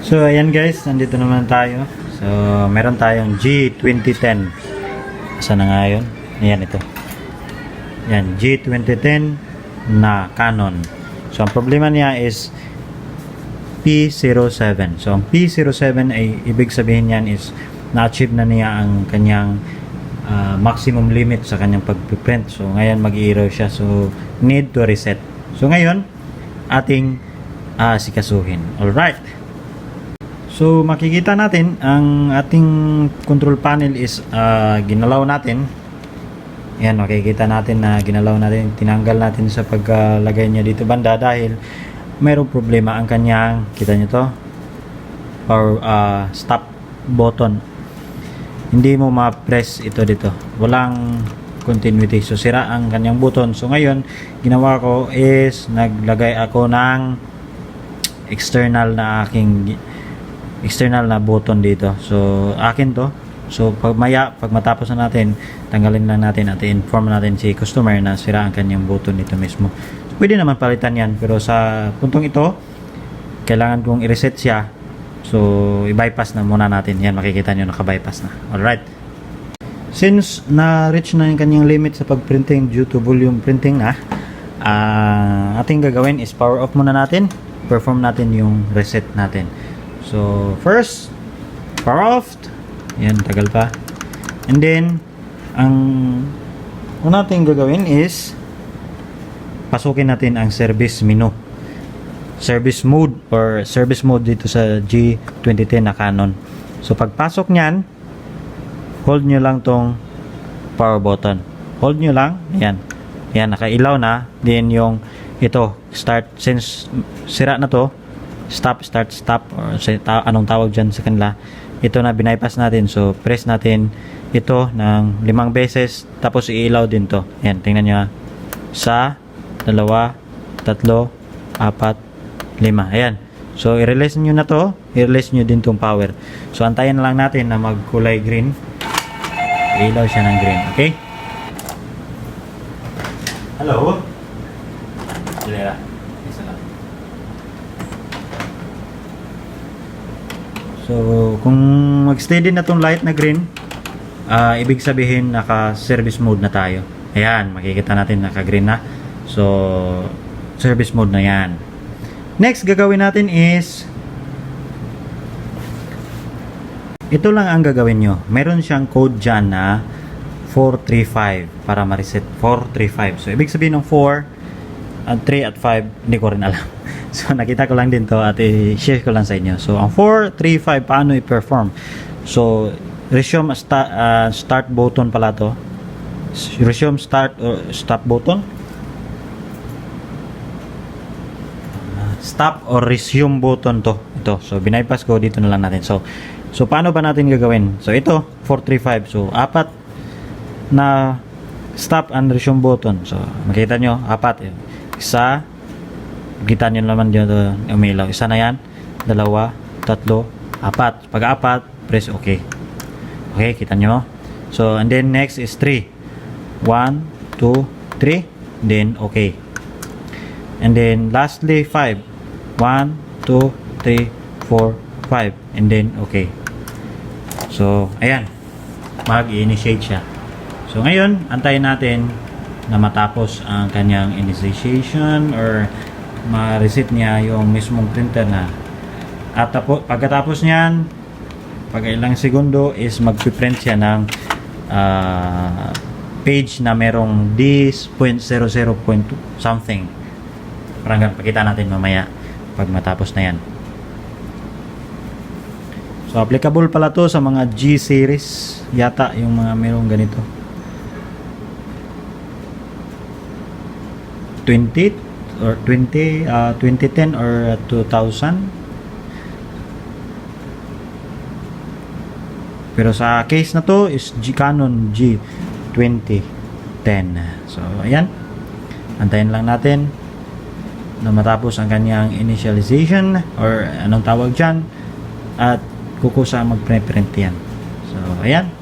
So, ayan guys, nandito naman tayo. So, meron tayong G2010. Asa na nga yun? Ayan ito. Ayan, G2010 na Canon. So, ang problema niya is P07. So, ang P07 ay ibig sabihin niyan is na-achieve na niya ang kanyang ah, maximum limit sa kanyang pag-print. So, ngayon mag-error siya. So, need to reset. So, ngayon, ating ah, sikasuhin. Alright. So, makikita natin ang ating control panel is ah, ginalaw natin. Yan, makikita natin na ginalaw natin, tinanggal natin sa pagkalagay niya dito banda dahil mayroong problema ang kanyang, kita niyo to, or ah, stop button. Hindi mo ma-press ito dito. Walang continuity. So, sira ang kanyang button. So, ngayon, ginawa ko is naglagay ako ng external na aking external na button dito. So, akin to. So, pag maya, pag matapos na natin, tanggalin lang natin at inform natin si customer na sira ang kanyang button dito mismo. So, pwede naman palitan yan. Pero sa puntong ito, kailangan kong i-reset siya. So, i-bypass na muna natin. Yan, makikita nyo, naka-bypass na. Alright. Since na-reach na yung kanyang limit sa pag-printing due to volume printing na, ah ating gagawin is power off muna natin. Perform natin yung reset natin. So, first, power off. Yan, tagal pa. And then, ang una natin gagawin is pasukin natin ang service menu. Service mode or service mode dito sa G2010 na Canon. So, pagpasok niyan, hold nyo lang tong power button. Hold nyo lang. Yan. Yan, nakailaw na. Then, yung ito, start, since sira na to, stop, start, stop, or sa, ta- anong tawag dyan sa kanila, ito na binaypass natin. So, press natin ito ng limang beses, tapos iilaw din to. Yan, tingnan nyo ha. Sa, dalawa, tatlo, apat, lima. Ayan. So, i-release nyo na to, i-release nyo din tong power. So, antayin lang natin na magkulay green. Ilaw siya ng green. Okay? Hello? Isa lang. So, kung mag-steady na tong light na green, ah ibig sabihin naka-service mode na tayo. Ayan, makikita natin naka-green na. So, service mode na yan. Next, gagawin natin is ito lang ang gagawin nyo. Meron siyang code dyan na 435 para ma-reset. 435. So, ibig sabihin ng 4 at 3 at 5, hindi ko rin alam. So, nakita ko lang din to at i-share ko lang sa inyo. So, ang 435, paano i-perform? So, resume sta- ah, start button pala to. Resume start or stop button. Ah, stop or resume button to. Ito. So, binaypass ko dito na lang natin. So, so paano ba natin gagawin? So, ito, 435. So, apat na stop and resume button. So, makita nyo, apat. Isa, kita nyo naman dito umilaw. Isa na yan, dalawa, tatlo, apat. Pag apat, press OK. Okay, kita nyo. So, and then next is 3. 1, 2, 3. Then, OK. And then, lastly, 5. 1, 2, 3, 4, 5. And then, OK. So, ayan. Mag-initiate siya. So, ngayon, antayin natin na matapos ang kanyang initiation or ma-reset niya yung mismong printer na. At tapo, pagkatapos niyan pag ilang segundo is magpiprint siya ng ah, page na merong this.00. something. Parang pakita natin mamaya pag matapos na yan. So applicable pala to sa mga G series yata yung mga merong ganito 20 or 20 uh, 2010 or 2000 pero sa case na to is G Canon G 2010 so ayan. Antayin lang natin na matapos ang kanyang initialization or anong tawag dyan at kukusa mag-print yan. So ayan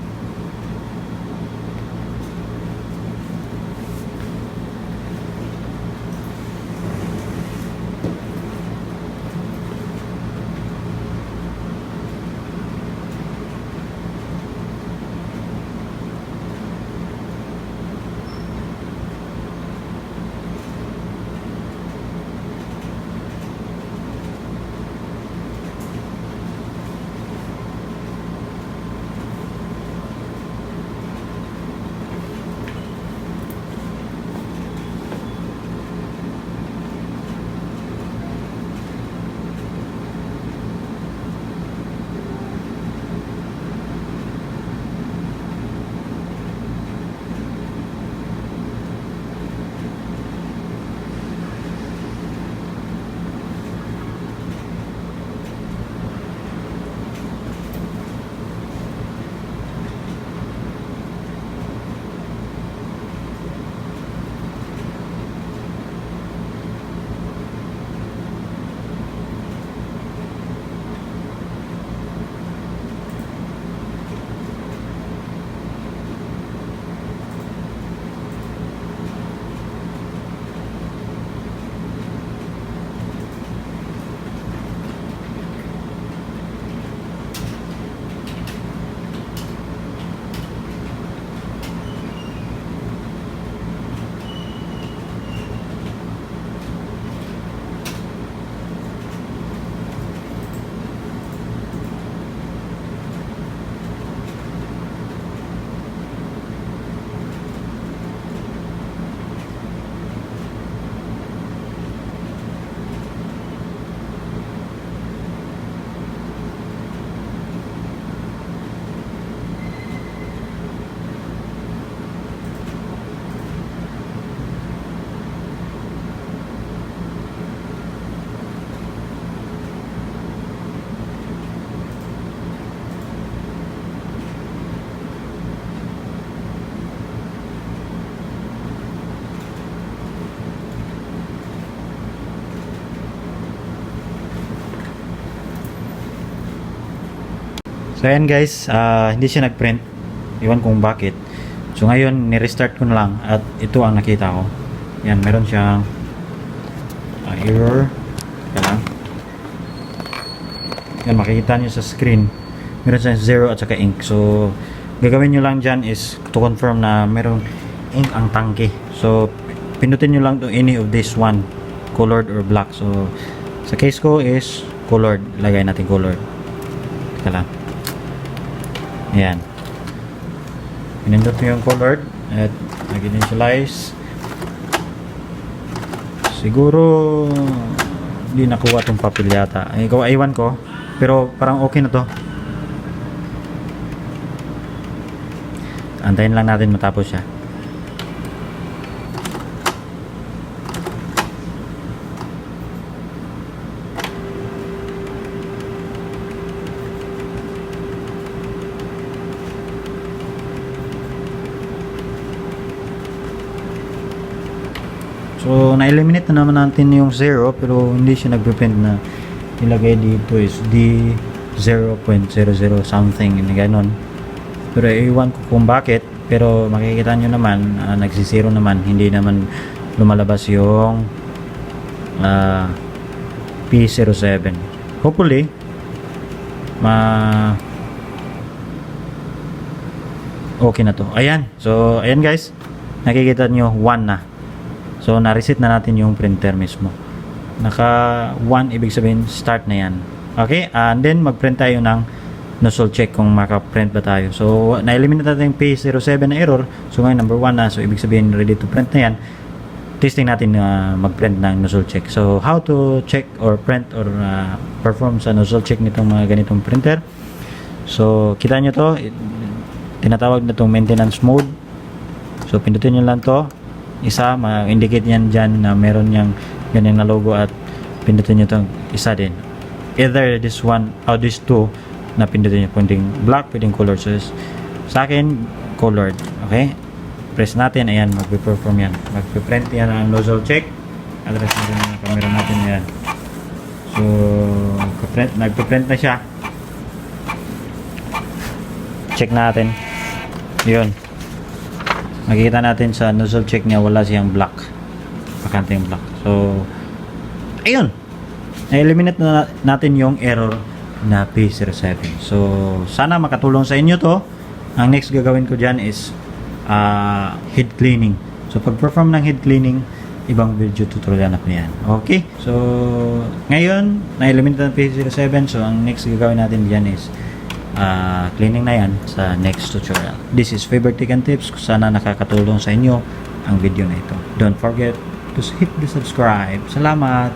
So ayan guys, ah, hindi siya nag-print. Iwan kung bakit. So ngayon, ni-restart ko na lang at ito ang nakita ko. Yan, meron siyang ah, error. Teka lang. Yan, makikita nyo sa screen. Meron siyang zero at saka ink. So, gagawin nyo lang dyan is to confirm na merong ink ang tangke. So, pinutin nyo lang to any of this one. Colored or black. So, sa case ko is colored. Lagay natin colored. Teka lang. Ayan. Pinindot mo yung colored at nag-initialize. Siguro hindi nakuha tong papel yata. Ay, ikaw aywan ko. Pero parang okay na to. Antayin lang natin matapos siya. So, na-eliminate na naman natin yung 0 pero hindi siya nagpe-print na nilagay dito is D0.00 something na ganon. Pero iwan ko kung bakit pero makikita nyo naman uh, nagsisiro naman hindi naman lumalabas yung ah, P07 hopefully ma okay na to. Ayan. So ayan guys. Nakikita nyo 1 na So, na-reset na natin yung printer mismo. Naka 1, ibig sabihin, start na yan. Okay? And then, mag-print tayo ng nozzle check kung maka-print ba tayo. So, na-eliminate natin yung P07 na error. So, ngayon, number 1 na. So, ibig sabihin, ready to print na yan. Testing natin na mag-print ng nozzle check. So, how to check or print or uh, perform sa nozzle check nitong mga ganitong printer. So, kita nyo to. Tinatawag na itong maintenance mode. So, pindutin nyo lang to isa, ma-indicate yan dyan na meron niyang ganyan na logo at pindutin nyo itong isa din. Either this one or this two na pindutin nyo. Pwedeng black, pwedeng color. So, sa akin, colored. Okay? Press natin. Ayan, magpe-perform yan. Magpe-print yan ang nozzle check. Address natin yung camera natin yan. So, print, nagpe-print na siya. Check natin. Yun makikita natin sa nozzle check niya wala siyang black bakante yung black so ayun. Na-eliminate na natin yung error na P07 so sana makatulong sa inyo to. Ang next gagawin ko dyan is uh, head cleaning. So pag perform ng head cleaning ibang video tutorial na po yan. Okay? So ngayon na-eliminate na P07 so ang next gagawin natin dyan is uh, cleaning na yan sa next tutorial. This is Favorite and Tips. Sana nakakatulong sa inyo ang video na ito. Don't forget to hit the subscribe. Salamat!